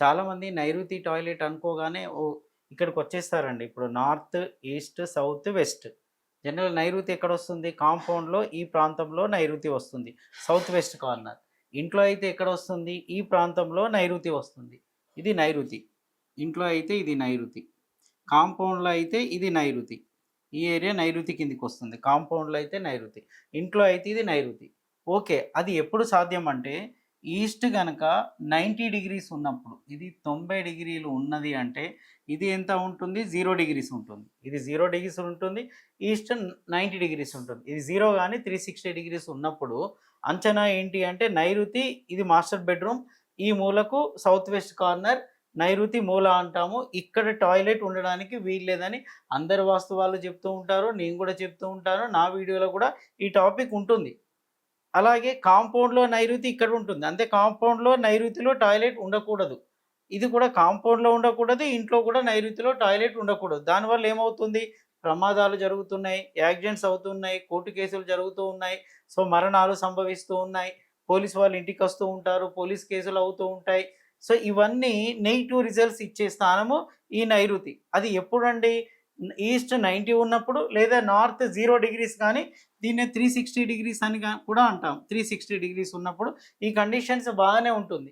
చాలామంది నైరుతి టాయిలెట్ అనుకోగానే ఓ ఇక్కడికి వచ్చేస్తారండి. ఇప్పుడు north east south west. General నైరుతి ఎక్కడ వస్తుంది కాంపౌండ్లో ఈ ప్రాంతంలో నైరుతి వస్తుంది. South west corner. ఇంట్లో అయితే ఎక్కడ వస్తుంది ఈ ప్రాంతంలో నైరుతి వస్తుంది. ఇది నైరుతి. ఇంట్లో అయితే ఇది నైరుతి. కాంపౌండ్లో అయితే ఇది నైరుతి. ఈ ఏరియా నైరుతి కిందికి వస్తుంది కాంపౌండ్లో అయితే నైరుతి. ఇంట్లో అయితే ఇది నైరుతి. ఓకే అది ఎప్పుడు సాధ్యం అంటే ఈస్ట్ కనుక నైంటీ డిగ్రీస్ ఉన్నప్పుడు ఇది తొంభై డిగ్రీలు ఉన్నది అంటే ఇది ఎంత ఉంటుంది? జీరో డిగ్రీస్ ఉంటుంది. ఇది జీరో డిగ్రీస్ ఉంటుంది ఈస్ట్ నైంటీ డిగ్రీస్ ఉంటుంది. ఇది జీరో కానీ త్రీ సిక్స్టీ డిగ్రీస్ ఉన్నప్పుడు అంచనా ఏంటి అంటే నైరుతి ఇది మాస్టర్ బెడ్రూమ్ ఈ మూలకు సౌత్ వెస్ట్ కార్నర్ నైరుతి మూల అంటాము. ఇక్కడ టాయిలెట్ ఉండడానికి వీల్లేదని అందరు వాస్తు వాళ్ళు చెప్తూ ఉంటారు నేను కూడా చెప్తూ ఉంటాను. నా వీడియోలో కూడా ఈ టాపిక్ ఉంటుంది. అలాగే కాంపౌండ్లో నైరుతి ఇక్కడ ఉంటుంది. అంతే కాంపౌండ్లో నైరుతిలో టాయిలెట్ ఉండకూడదు. ఇది కూడా కాంపౌండ్లో ఉండకూడదు ఇంట్లో కూడా నైరుతిలో టాయిలెట్ ఉండకూడదు. దానివల్ల ఏమవుతుంది? ప్రమాదాలు జరుగుతున్నాయి యాక్సిడెంట్స్ అవుతున్నాయి కోర్టు కేసులు జరుగుతూ ఉన్నాయి సో మరణాలు సంభవిస్తూ ఉన్నాయి పోలీస్ వాళ్ళు ఇంటికి వస్తూ ఉంటారు పోలీస్ కేసులు అవుతూ ఉంటాయి. సో ఇవన్నీ నెగిటివ్ రిజల్ట్స్ ఇచ్చే స్థానము ఈ నైరుతి. అది ఎప్పుడండి? ఈస్ట్ నైంటీ ఉన్నప్పుడు లేదా నార్త్ జీరో డిగ్రీస్ కానీ దీన్ని త్రీ సిక్స్టీ డిగ్రీస్ అని కూడా అంటాం. త్రీ సిక్స్టీ డిగ్రీస్ ఉన్నప్పుడు ఈ కండిషన్స్ బాగానే ఉంటుంది.